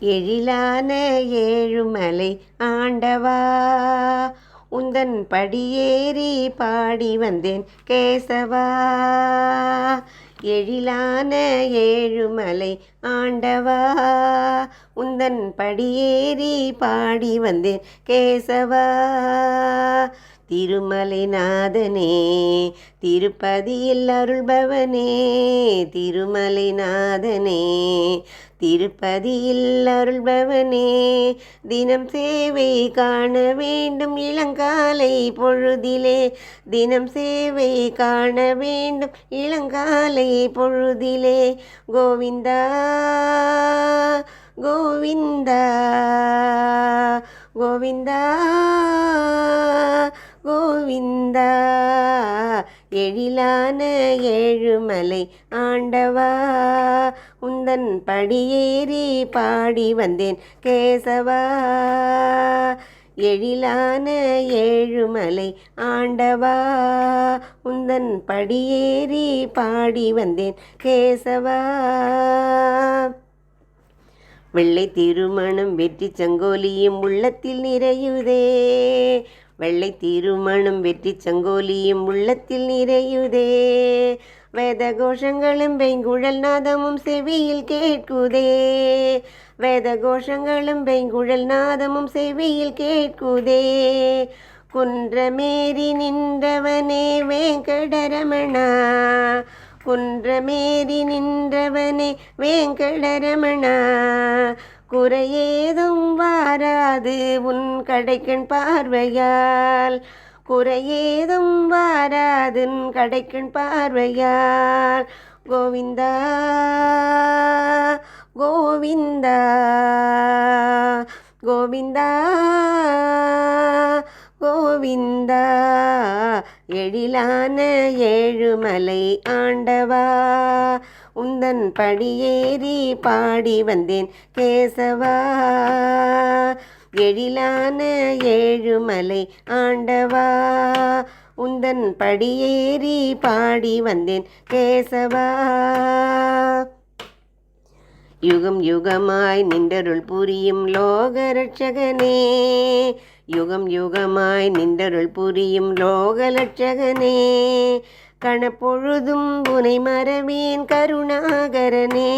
எழிலான ஏழுமலை ஆண்டவா உந்தன் படியேறி பாடி வந்தேன் கேசவா. எழிலான ஏழுமலை ஆண்டவா உந்தன் படியேறி பாடி வந்தேன் கேசவா. திருமலைநாதனே திருப்பதியில் அருள்பவனே திருமலைநாதனே திருப்பதியில் அருள்பவனே. தினம் சேவை காண வேண்டும் இளங்காலை பொழுதிலே. தினம் சேவை காண வேண்டும் இளங்காலை பொழுதிலே. கோவிந்தா கோவிந்தா கோவிந்தா கோவிந்தா எழிலான ஏழுமலை ஆண்டவா உந்தன் படியேறி பாடி வந்தேன் கேசவா எழிலான ஏழுமலை ஆண்டவா உந்தன் படியேறி பாடி வந்தேன் கேசவா. வெள்ளை திருமணம் வெற்றி சங்கோலியும் உள்ளத்தில் நிறையுதே. வெள்ளை திருமணம் வெற்றி சங்கோலியும் உள்ளத்தில் நிறையுதே. வேத கோஷங்களும் வெங்குழல் நாதமும் செவியில் கேட்குதே. வேத கோஷங்களும் வெங்குழல் நாதமும் செவியில் கேட்குதே. குன்றமேறி நின்றவனே வேங்கடரமணா. குன்றமேறி நின்றவனே வேங்கடரமணா. குறையேதும் வாராது உன் கடைக்கண் பார்வையால். குறையேதும் வாராது உன் கடைக்கண் பார்வையால். கோவிந்தா கோவிந்தா கோவிந்தா கோவிந்தா. எழிலான ஏழுமலை ஆண்டவா உந்தன் படியேறி பாடி வந்தேன் கேசவா. எழிலான ஏழுமலை ஆண்டவா உந்தன் படியேறி பாடி வந்தேன் கேசவா. யுகம் யுகமாய் நின்றருள் புரியும் லோகரட்சகனே யுகம் யுகமாய் நின்றருள் புரியும் லோகலட்சகனே கணப்பொழுதும் புனை மரவேன் கருணாகரனே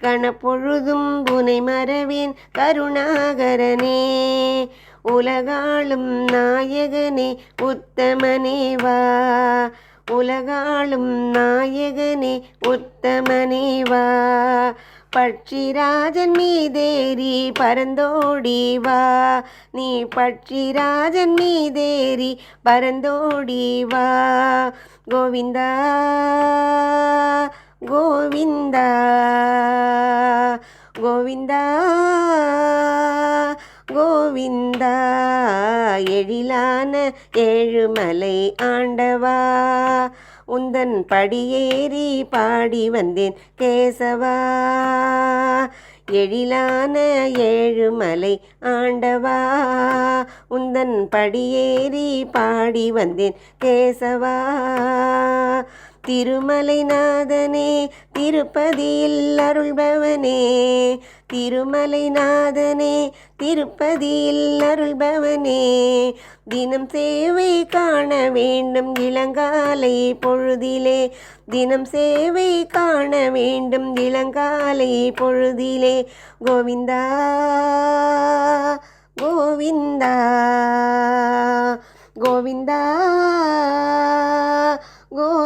கணப்பொழுதும் புனை மரவேன் கருணாகரனே உலகாளும் நாயகனே உத்தமனே வா உலகாளும் நாயகனே உத்தமனே வா பட்சிராஜன் மீதேறி பரந்தோடி வா. நீ பட்சிராஜன் மீதேறி பரந்தோடி வா. கோவிந்தா கோவிந்தா கோவிந்தா கோவிந்தா. எழிலான ஏழுமலை ஆண்டவா. உந்தன் படியேறி பாடி வந்தேன். கேசவா எழிலான ஏழுமலை ஆண்டவா உந்தன் படியேறி பாடி வந்தேன். கேசவா திருமலைநாதனே திருப்பதியில் அருள்பவனே. திருமலைநாதனே திருப்பதியில் அருள்பவனே. தினம் சேவை காண வேண்டும் இளங்காலை பொழுதிலே. தினம் சேவை காண வேண்டும் இளங்காலை பொழுதிலே. கோவிந்தா கோவிந்தா கோவிந்தா.